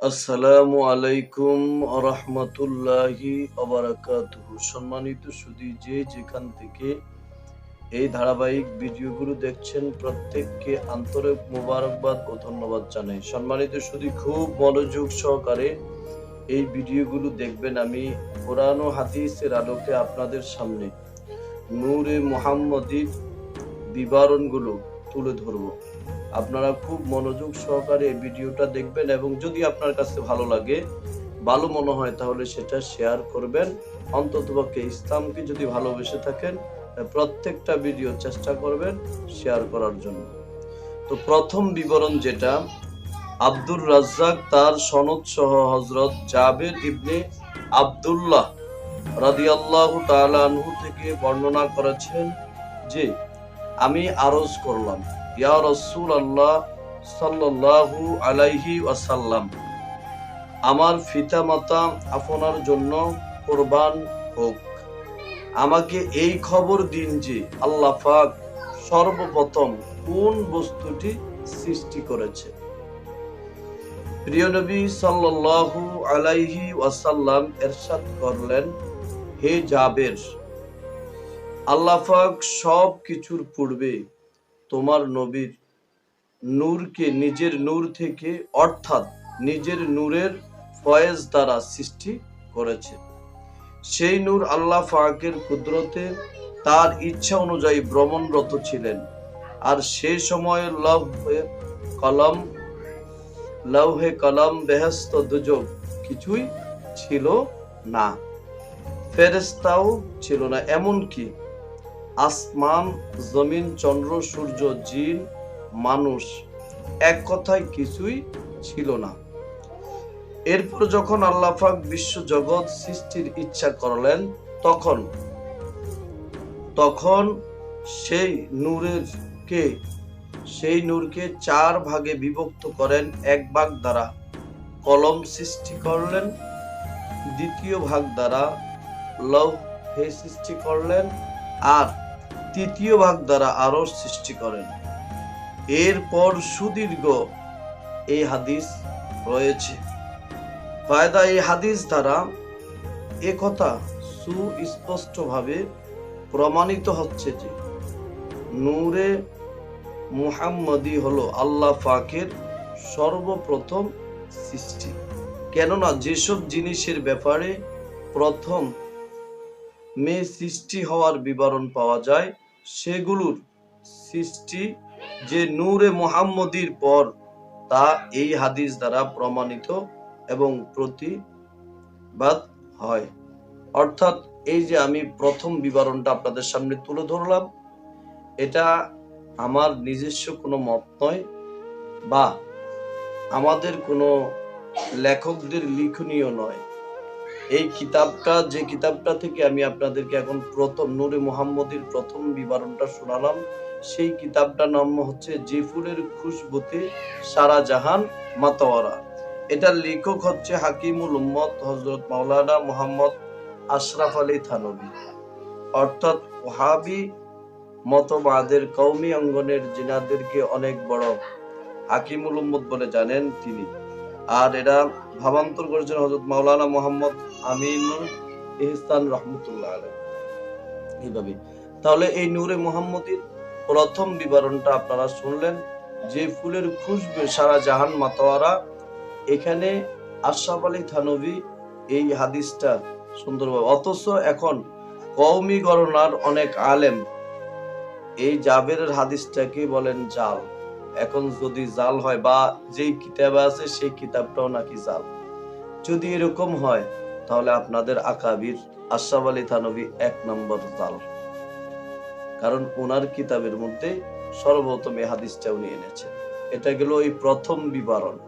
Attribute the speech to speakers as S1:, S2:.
S1: আসসালামু আলাইকুম রহমতুল্লাহি সম্মানিত সুদী, যে যেখান থেকে এই ধারাবাহিক ভিডিওগুলো দেখছেন, প্রত্যেককে আন্তরিক মোবারকবাদ ও ধন্যবাদ জানাই। সম্মানিত সুদী, খুব মনোযোগ সহকারে এই ভিডিওগুলো দেখবেন আমি কোরআন ও হাদিসের আলোকে আপনাদের সামনে। নূরে মোহাম্মদীর বিবরণগুলো তুলে ধরবো। আপনারা খুব মনোযোগ সহকারে এই ভিডিওটা দেখবেন এবং যদি আপনার কাছে ভালো লাগে, ভালো মনে হয়, তাহলে সেটা শেয়ার করবেন। অন্ততপক্ষে ইসলামকে যদি ভালোবেসে থাকেন প্রত্যেকটা ভিডিও চেষ্টা করবেন শেয়ার করার জন্য। তো প্রথম বিবরণ যেটা, আব্দুর রাজ্জাক তার সনদ সহ হজরত জাবের ইবনে আব্দুল্লাহ রাদিয়াল্লাহু তাআলা থেকে বর্ণনা করেছেন যে, আমি আরজ করলাম ইয়া রসুল আল্লাহ সাল্লাল্লাহু আলাইহি ওয়াসাল্লাম, আমার পিতা মাতা আপনার জন্য কোরবান হোক। আমাকে এই খবর দিন যে আল্লাহ পাক সর্বপ্রথম কোন বস্তুটি সৃষ্টি করেছে। প্রিয় নবী সাল্লাল্লাহু আলাইহি ওয়াসাল্লাম এরশাদ করলেন, হে জাবের, আল্লাহ পাক সব কিছুর পূর্বে তোমার নবীর নূরকে নিজের নূর থেকে, অর্থাৎ নিজের নূরের ফয়েজ দ্বারা সৃষ্টি করেছে। সেই নূর আল্লাহ ফাকের কুদরতে তার ইচ্ছা অনুযায়ী ভ্রমণরত ছিলেন। আর সেই সময়ে লৌহে কলম লৌহে কলম বেহস্ত দুযোগ কিছুই ছিল না। ফেরেস্তাও ছিল না। এমনকি আসমান, জমিন, চন্দ্র, সূর্য, জিন, মানুষ। এক কথায় কিছুই ছিল না। এরপর যখন আল্লাহাক বিশ্ব জগৎ সৃষ্টির ইচ্ছা করলেন, তখন তখন সেই নূরের কে সেই নূরকে চার ভাগে বিভক্ত করেন, এক ভাগ দ্বারা কলম সৃষ্টি করলেন, দ্বিতীয় ভাগ দ্বারা লৌহ সৃষ্টি করলেন, আর তৃতীয় ভাগ দ্বারা আরও সৃষ্টি করেন। এরপর সুদীর্ঘ এই হাদিস রয়েছে। ফায়দা এই হাদিস দ্বারা একথা কথা সুস্পষ্টভাবে প্রমাণিত হচ্ছে যে নূরে মুহাম্মদি হলো আল্লাহ পাকের সর্বপ্রথম সৃষ্টি। কেননা যেসব জিনিসের ব্যাপারে প্রথম মেয়ে সৃষ্টি হওয়ার বিবরণ পাওয়া যায় সেগুলোর সৃষ্টি যে নূরে মোহাম্মদীর পর তা এই হাদিস দ্বারা প্রমাণিত এবং প্রতিবাদ হয়। অর্থাৎ এই যে আমি প্রথম বিবরণটা আপনাদের সামনে তুলে ধরলাম, এটা আমার নিজস্ব কোনো মত নয় বা আমাদের কোনো লেখকদের লিখনীয় নয়। এই কিতাবটা, যে কিতাবটা থেকে আমি আপনাদেরকে এখন প্রথম নূরে মোহাম্মদের প্রথম বিবরণটা শোনালাম, সেই কিতাবটার নাম হচ্ছে জিফুরের খুশবুতে সারা জাহান মাতোয়ারা। এটার লেখক হচ্ছে হাকিমুল উম্মত হজরত মাওলানা মোহাম্মদ আশরাফ আলী থানবী অর্থাৎ ওহাবি মতবাদের কৌমি অঙ্গনের জিনাদেরকে অনেক বড় হাকিমুল উম্মত বলে জানেন তিনি। আর এরা ভাবান্তর করেছেন হজরত মাওলানা মোহাম্মদ আমিনুল ইহসান রহমতুল্লাহ আলাই এইভাবে। তাহলে এই নূরে মোহাম্মদীর প্রথম বিবরণটা আপনারা শুনলেন, যে ফুলের খুশবে সারা জাহান মাতোয়ারা, এখানে আশরাফ আলী থানবী এই হাদিসটা সুন্দরভাবে। অথচ এখন কৌমি গণনার অনেক আলেম এই জাবেরের হাদিসটাকে বলেন জাল। এখন যদি জাল হয় বা যেই কিতাবে আছে সেই কিতাবটাও নাকি জাল। যদি এরকম হয়, তাহলে আপনাদের আকাবির আশরাফ আলী থানবী এক নম্বর জাল। কারণ ওনার কিতাবের মধ্যে সর্বপ্রথম এই হাদিসটা উনি এনেছেন এটা গেল ওই প্রথম বিবরণ।